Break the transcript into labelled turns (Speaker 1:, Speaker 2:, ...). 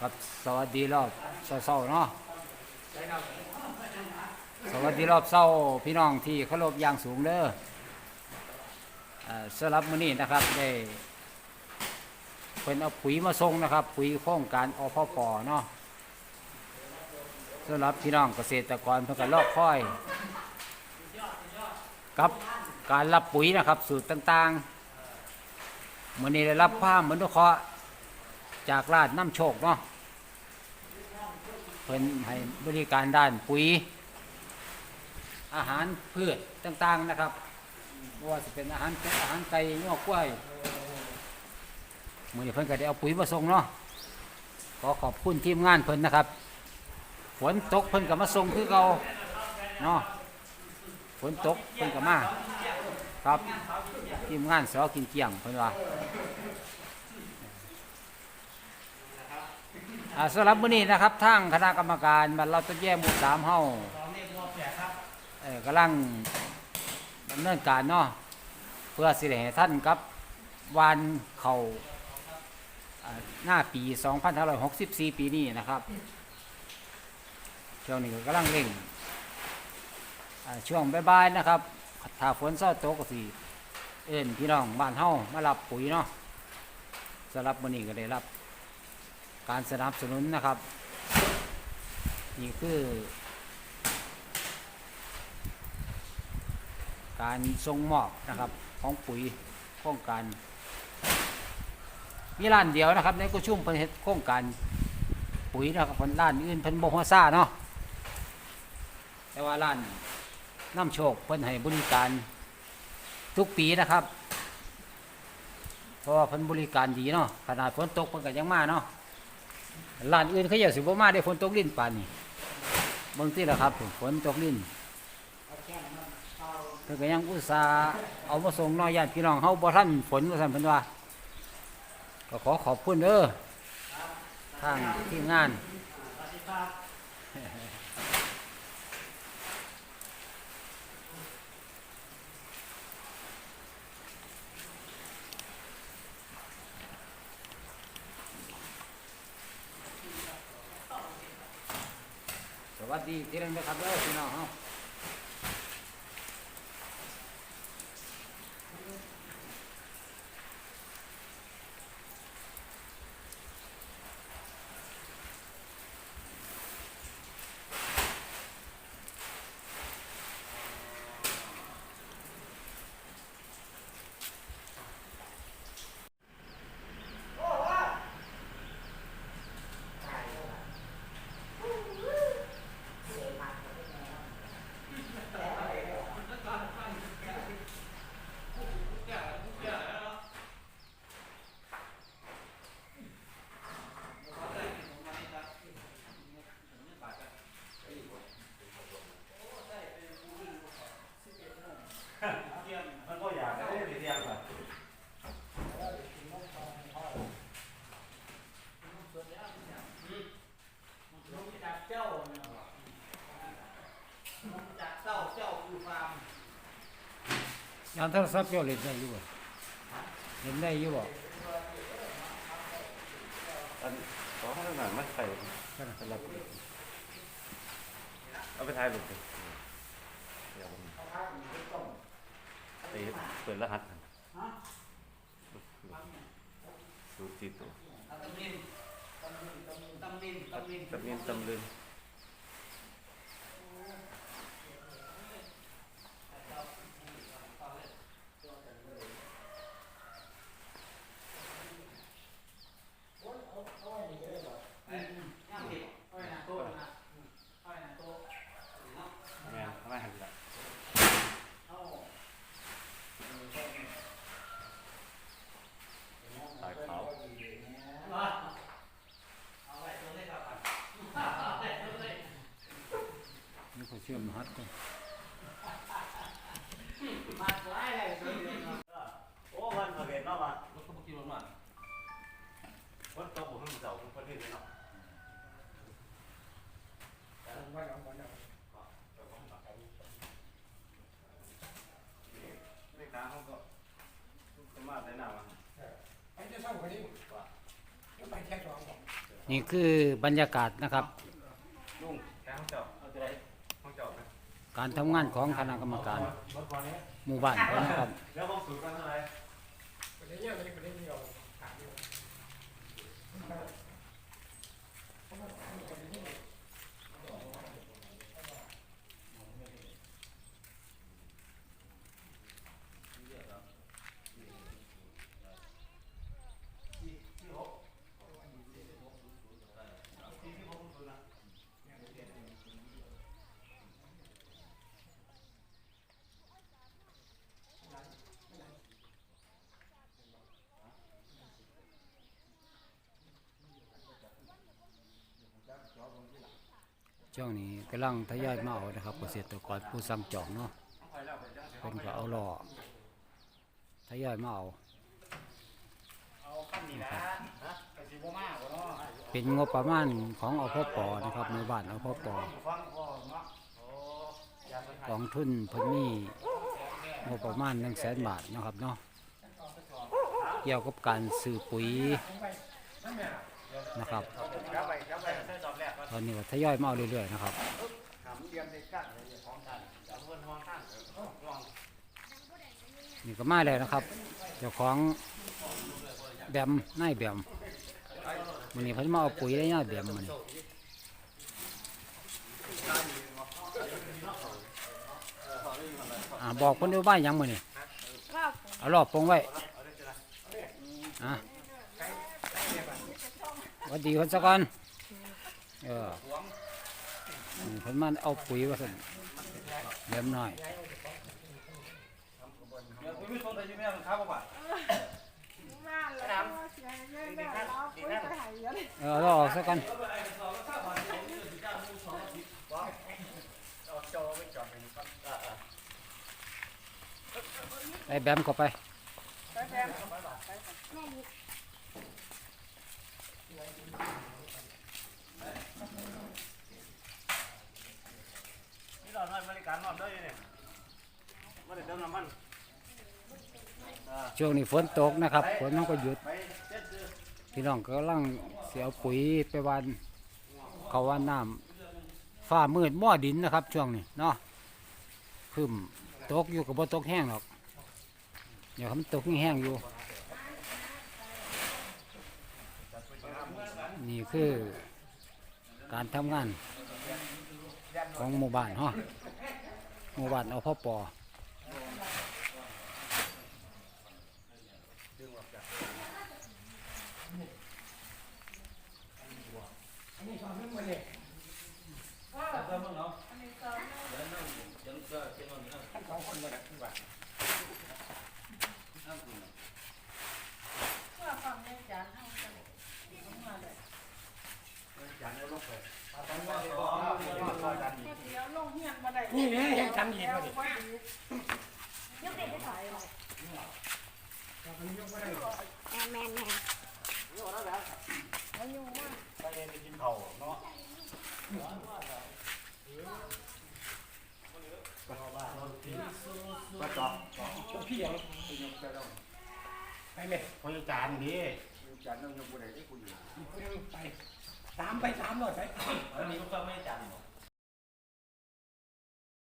Speaker 1: ครับสวัสดีรอบเศร้าๆเนาะสวัสดีรอบเศร้าพี่น้องที่เคารพอย่างสูงเด้อเอ่อสำหรับมื้อนี้นะครับได้เป็นเอาปุ๋ยมาส่งนะครับ ปุ๋ยโครงการอพปเนาะสำหรับพี่น้องเกษตรกรเพื่อกันลอกค่อยกับการรับปุ๋ยนะครับ สูตรต่างๆมื้อนี้ได้รับความเหมือนทุกเคราะห์ จากร้านน้ำโชคเนาะเพิ่นให้บริการด้านปุ๋ย อาหารพืชต่างๆนะครับว่าจะเป็นอาหารเป็ดอาหารไก่งอกกล้วยมือนี้เพิ่นก็ได้เอาปุ๋ยมาส่งเนาะขอขอบคุณทีมงานเพิ่นนะครับฝนตกเพิ่นก็มาส่งคือเก่าเนาะฝนตกเพิ่นก็มาครับทีมงานสอกินเกียงเพิ่นว่า อ่า สำหรับมื้อนี้นะครับทางคณะกรรมการบัดเราต้นแย่หมู่สามเฮ้าเอ่อกำลังดำเนินการเนาะเพื่อสิได้ให้ท่านกับวานเขา่าหน้าปี 2564 ปีนี้นะครับช่วงนี้กำลังเร่งช่วงบ่ายๆนะครับถ้าฝนเศร้าตกก็สิเอิ้นพี่น้องบ้านเฮ้ามารับปุ๋ยเนาะสำหรับมื้อนี้ก็ได้รับ การสนับสนุนนะครับ นี่คือ การส่งมอบนะครับของปุ๋ยโครงการมีร้านเดียวนะครับในกุชุ่มเพิ่นเฮ็ดโครงการปุ๋ยนะครับเพิ่นร้านอื่นเพิ่นบ่ฮู้ซ่าเนาะแต่ว่าร้านน้ำโชคเพิ่นให้บริการทุกปีนะครับ เพราะว่าเพิ่นบริการดีเนาะขนาดฝนตกเพิ่นก็ยังมาเนาะ ร้านอื่นเขาอยากสิบ่มาได้ฝนตกลิ้นปานนี่เบางที่ละครับฝนตกลิ้นเพิ่นก็ยังอุตส่าห์เอามาส่งน้อยญาติพี่น้องเฮาบ่ทันฝนว่าซั่นเพิ่นว่า ก็ขอขอบคุณเด้อทางทีมงาน ดีที่นึงนะครับเด้อพี่น้องเฮา ยันโทรศัพท์เจ้าเล่นได้อยู่บ่เล่นได้อยู่บ่
Speaker 2: อันขอให้หน่อยไม่ใส่สำหรับเอาไปถ่ายรูปดิเดี๋ยวผมไปเปิดรหัสดูจีตัวตำเนียนตำลืนแม่นทำไมหันละสายขาว
Speaker 1: นี่ เขาเชื่อมรหัน
Speaker 2: โอ้วันเห็นเนาะว่ะรถก็บ่ขี่รถมาฝนตกบ่ขึ้นเสาขึ้นประเทศเลยเนาะเลขาเขาก็จะมาได้หน้ามา
Speaker 3: ไปจะเศร้าคนนี้
Speaker 2: ว่า
Speaker 3: แล้วไปแค่สองบอก
Speaker 1: นี่คือบรรยากาศนะครับ
Speaker 2: ลุงแกห้องเจาะเอา
Speaker 1: การทำงานของคณะกรรมการหมู่บ้านนะครับ
Speaker 2: แล้วห้องสูตรกันเท่าไหร่
Speaker 1: ช่วงนี้กำลังทยอยมาเอานะครับเกษตรกรผู้สั่งจองเนาะเพิ่นก็เอาล่อทยอยมาเอา
Speaker 3: เม่าเป็
Speaker 1: นงบประมาณของอพปนะครับหมู่บ้านอพป
Speaker 3: ฟังพ่อเนาะโอ้อยาก
Speaker 1: องทุนพิ่นมีงบประมาณ1 0 0 0 0แสนบาทนะครับเนาะเกี่ยวกับการซื้อปุ๋ยนะครับ
Speaker 3: อน
Speaker 1: นี้ก็ทยอยมาเอาเรื่อยๆนะครับ
Speaker 3: นี่ก็
Speaker 1: มาแล้วนะครับ เจ้าของแบมนายแบมมันนี้เพิ่นมาเอาปุ๋ยได้นายแบมมันอ่าบอกเพิ่นดูบ้านยังมือนี้เอารอบปงไว้อะวัดดีเพิ่นซะก่อน เออนี่เพิ่นมาเอาปุ๋ยว่าซั่นแบมน้อย
Speaker 2: เดี๋ยวคุณผู้ชมได้ยินไหมครับผมว่า
Speaker 4: มาแล้วเสียเงินแบบเราปุ๋ยไปหายเยอะเลย
Speaker 1: เออเราออกซะก่อน
Speaker 3: เอาโจไว้จอดเป็นก่อนเออเออ
Speaker 1: ไอ้แบมเข้าไป
Speaker 4: ไปแบบ
Speaker 3: นี่เราหน่อยบริการนอนด้อยู่เนี่ยบ่ได้เติมน้ำมัน
Speaker 1: ช่วงนี้ฝนตกนะครับฝนมันก็หยุด
Speaker 3: ไปเจ็ดซื้อ
Speaker 1: พี่น้องก็ลังเสียปุ๋ยไปหวันเขาว่าน้ำฟ้ามืดหม้อดินนะครับ ช่วงนี้เนาะคืมตกอยู่กับบ่ตกแห้งหรอกเดี๋ยวมันตกแห้งๆอยู่ นี่คือการทำงาน ของหมู่บ้านฮะหมู่บ้านเอาพ่อปอ
Speaker 4: เพื่อฟังในจานเท่ากันมาเลย
Speaker 3: อย่างนี้ลงไปตอน นี้ก็เอาไปนอนรอกันอีก
Speaker 4: เดี๋ยวลงเฮียนมาได้
Speaker 5: นี่นี่ยังทำอีก
Speaker 4: แล้ว
Speaker 5: วะดิ
Speaker 4: พอดียังเด็กไม่ถ่ายเลย
Speaker 6: แมนแมน
Speaker 4: แล้วยุ่า
Speaker 3: ไปเรียนไปกินข้าเนาะก็จอบ
Speaker 5: พี่ยังไปไหม
Speaker 3: พยาจารย์ดี
Speaker 5: ไป ตามไปตามหน่อยไป
Speaker 2: อันนี้ก็ไม่จันหรอ